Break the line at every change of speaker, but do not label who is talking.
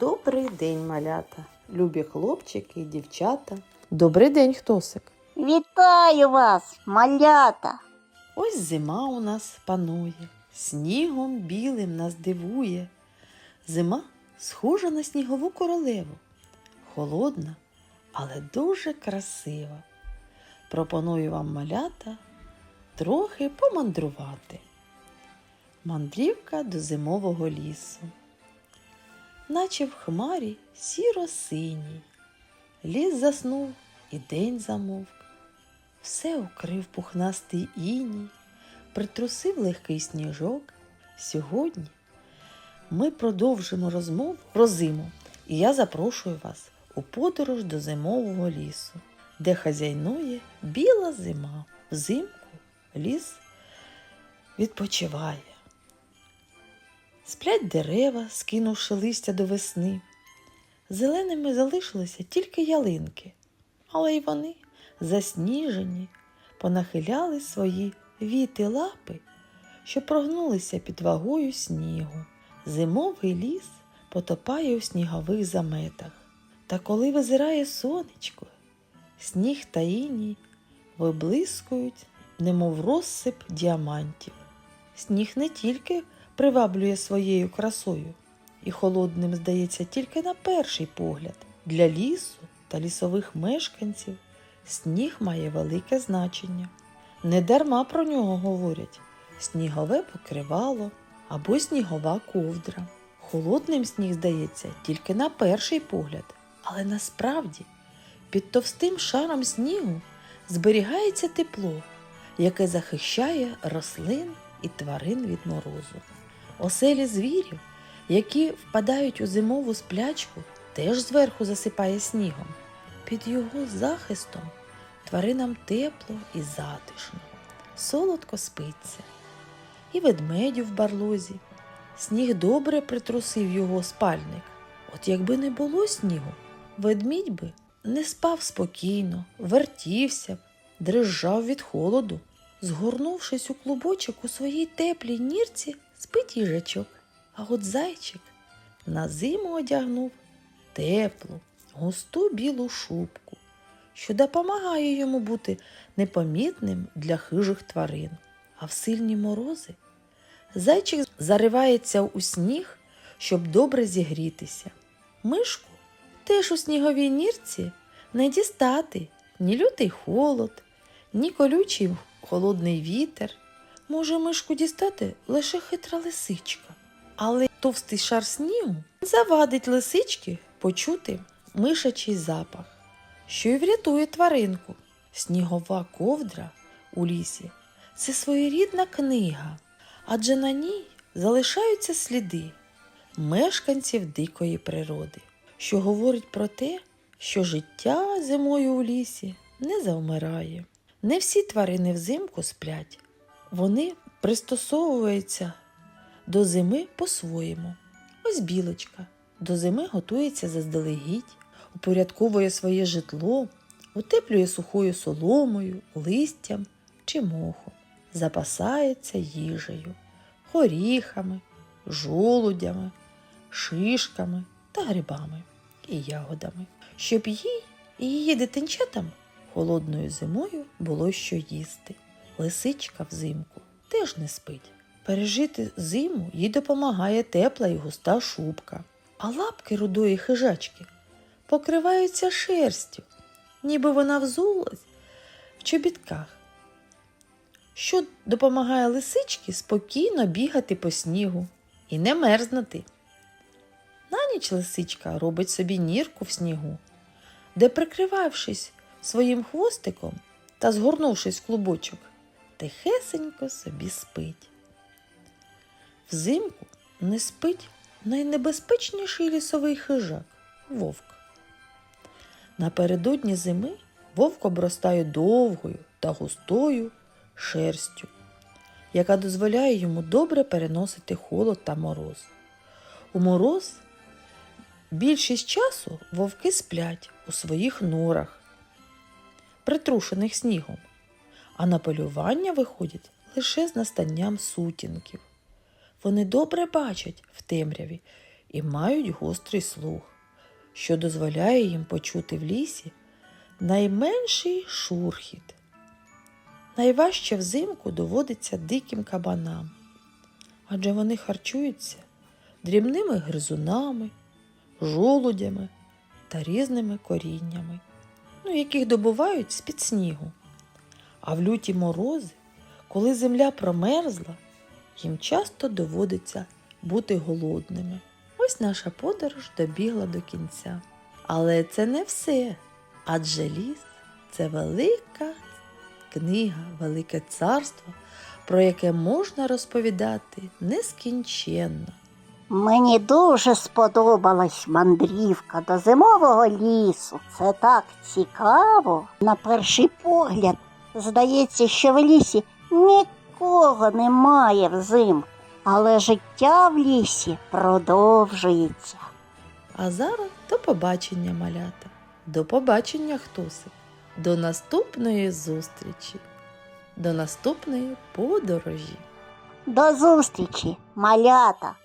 Добрий день, малята, любі хлопчики і дівчата. Добрий день, хтосик.
Вітаю вас, малята!
Ось зима у нас панує, снігом білим нас дивує. Зима схожа на снігову королеву, холодна, але дуже красива. Пропоную вам малята трохи помандрувати. Мандрівка до зимового лісу. Наче в хмарі сіро-синій. Ліс заснув і день замовк. Все укрив пухнастий іній, притрусив легкий сніжок. Сьогодні ми продовжимо розмову про зиму, і я запрошую вас у подорож до зимового лісу, де хазяйнує біла зима. Взимку ліс відпочиває. Сплять дерева, скинувши листя до весни. Зеленими залишилися тільки ялинки, але й вони, засніжені, понахиляли свої віти лапи, що прогнулися під вагою снігу. Зимовий ліс потопає у снігових заметах. Та коли визирає сонечко, сніг та іній виблискують, немов розсип діамантів. Сніг не тільки приваблює своєю красою, і холодним здається тільки на перший погляд. Для лісу та лісових мешканців сніг має велике значення. Недарма про нього говорять снігове покривало або снігова ковдра. Холодним сніг здається тільки на перший погляд, але насправді під товстим шаром снігу зберігається тепло, яке захищає рослин і тварин від морозу. Оселі звірів, які впадають у зимову сплячку, теж зверху засипає снігом. Під його захистом тваринам тепло і затишно, солодко спиться. І ведмедю в барлозі. Сніг добре притрусив його спальник. От якби не було снігу, ведмідь би не спав спокійно, вертівся дрижав від холоду. Згорнувшись у клубочок у своїй теплій нірці, спить їжачок. А от зайчик на зиму одягнув теплу, густу білу шубку, що допомагає йому бути непомітним для хижих тварин. А в сильні морози зайчик заривається у сніг, щоб добре зігрітися. Мишку теж у сніговій нірці не дістати ні лютий холод, ні колючий холодний вітер. Може мишку дістати лише хитра лисичка, але товстий шар снігу завадить лисички почути мишачий запах, що й врятує тваринку. Снігова ковдра у лісі це своєрідна книга, адже на ній залишаються сліди мешканців дикої природи, що говорить про те, що життя зимою у лісі не завмирає. Не всі тварини взимку сплять, вони пристосовуються до зими по-своєму. Ось білочка до зими готується заздалегідь, упорядковує своє житло, утеплює сухою соломою, листям чи мохом, запасається їжею, горіхами, жолудями, шишками та грибами і ягодами, щоб їй і її дитинчатам холодною зимою було що їсти. Лисичка взимку теж не спить. Пережити зиму їй допомагає тепла і густа шубка, а лапки рудої хижачки покриваються шерстю, ніби вона взулась в чобітках, що допомагає лисичці спокійно бігати по снігу і не мерзнути. На ніч лисичка робить собі нірку в снігу, де, прикривавшись своїм хвостиком та згорнувшись в клубочок, тихесенько собі спить. Взимку не спить найнебезпечніший лісовий хижак вовк. Напередодні зими вовк обростає довгою та густою шерстю, яка дозволяє йому добре переносити холод та мороз. У мороз більшість часу вовки сплять у своїх норах, притрушених снігом, а на полювання виходять лише з настанням сутінків. Вони добре бачать в темряві і мають гострий слух, що дозволяє їм почути в лісі найменший шурхіт. Найважче взимку доводиться диким кабанам, адже вони харчуються дрібними гризунами, жолудями та різними коріннями, ну, яких добувають з-під снігу. А в люті морози, коли земля промерзла, їм часто доводиться бути голодними. Ось наша подорож добігла до кінця. Але це не все. Адже ліс це велика книга, велике царство, про яке можна розповідати нескінченно.
Мені дуже сподобалась мандрівка до зимового лісу. Це так цікаво. На перший погляд здається, що в лісі нікого немає взимку, але життя в лісі продовжується.
А зараз до побачення, малята. До побачення, хтоси. До наступної зустрічі, до наступної подорожі.
До зустрічі, малята!